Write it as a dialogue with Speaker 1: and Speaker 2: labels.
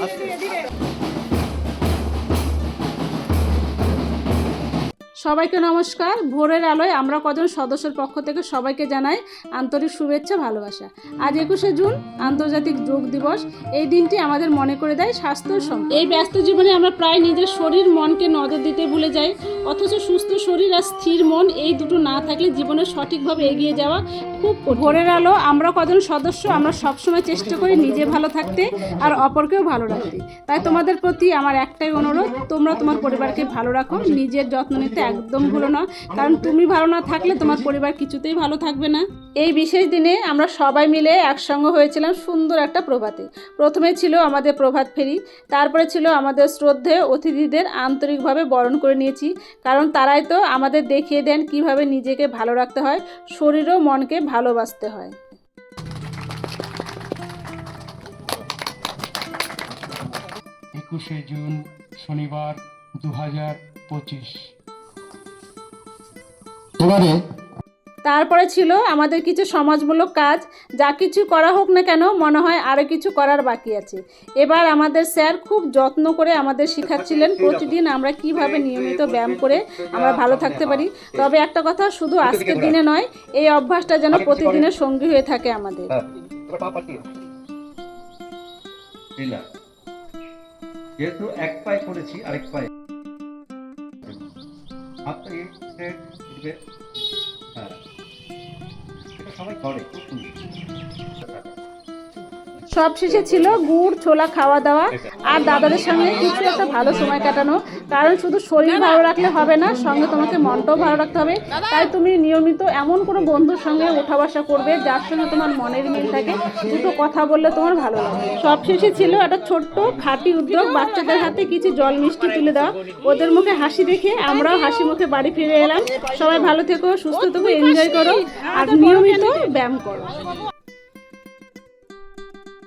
Speaker 1: আস্তে সবাইকে নমস্কার। ভোরের আলোয় আমরা কজন সদস্যের পক্ষ থেকে সবাইকে জানাই আন্তরিক শুভেচ্ছা, ভালোবাসা। আজ একুশে জুন, আন্তর্জাতিক যোগ দিবস। এই দিনটি আমাদের মনে করে দেয় স্বাস্থ্য সম এই ব্যস্ত জীবনে আমরা প্রায় নিজের শরীর মনকে নজর দিতে ভুলে যাই। অথচ সুস্থ শরীর আর স্থির মন এই দুটো না থাকলে জীবনে সঠিকভাবে এগিয়ে যাওয়া খুব ভোরের আলো, আমরা কজন সদস্য, আমরা সবসময় চেষ্টা করি নিজে ভালো থাকতে আর অপরকেও ভালো রাখতে। তাই তোমাদের প্রতি আমার একটাই অনুরোধ, তোমরা তোমার পরিবারকে ভালো রাখো, নিজের যত্ন নিতে একদম ভুলো না। কারণ তুমি ভালো না থাকলে তোমার পরিবার কিছুতেই ভালো থাকবে না। এই বিশেষ দিনে আমরা সবাই মিলে একসঙ্গে হয়েছিলাম সুন্দর একটা প্রভাতে। প্রথমে ছিল আমাদের প্রভাত ফেরি, তারপরে ছিল আমাদের শ্রদ্ধেয় অতিথিদের আন্তরিকভাবে বরণ করে নিয়েছি। কারণ তারাই তো আমাদের দেখিয়ে দেন কীভাবে নিজেকে ভালো রাখতে হয়, শরীর ও মনকে ভালোবাসতে হয়।
Speaker 2: একুশে জুন শনিবার দু হাজার পঁচিশ। এবারে
Speaker 1: তারপরে ছিল আমাদের কিছু সমাজমূলক কাজ। যা কিছু করা হোক না কেন মনে হয় আরও কিছু করার বাকি আছে। এবার আমাদের স্যার খুব যত্ন করে আমাদের শেখাচ্ছিলেন প্রতিদিন আমরা কীভাবে নিয়মিত ব্যায়াম করে আমরা ভালো থাকতে পারি। তবে একটা কথা শুধু আজকের দিনে নয় এই অভ্যাসটা যেন প্রতিদিনের সঙ্গী হয়ে থাকে আমাদের।
Speaker 3: হ্যাঁ। যেহেতু এক পায়ে করেছি আরেক পায়ে। হ্যাঁ। সবাই করে খুব সুন্দর।
Speaker 1: সব শেষে ছিল গুড় ছোলা খাওয়া দাওয়া আর দাদাদের সঙ্গে কিছু একটা ভালো সময় কাটানো। কারণ শুধু শরীর ভালো রাখলে হবে না সঙ্গে তোমাকে মনটাও ভালো রাখতে হবে। তাই তুমি নিয়মিত এমন কোনো বন্ধুর সঙ্গে উঠা বসা করবে যার সঙ্গে তোমার মনের মিল থাকে। দুটো কথা বললে তোমার ভালো লাগে। সব শেষে ছিল একটা ছোট্ট খাঁটি উদ্যোগ বাচ্চাদের হাতে কিছু জল মিষ্টি তুলে দাও ওদের মুখে হাসি দেখে আমরাও হাসি মুখে বাড়ি ফিরে এলাম। সবাই ভালো থেকো সুস্থ থেকো এনজয় করো। আর নিয়মিত ব্যায়াম করো।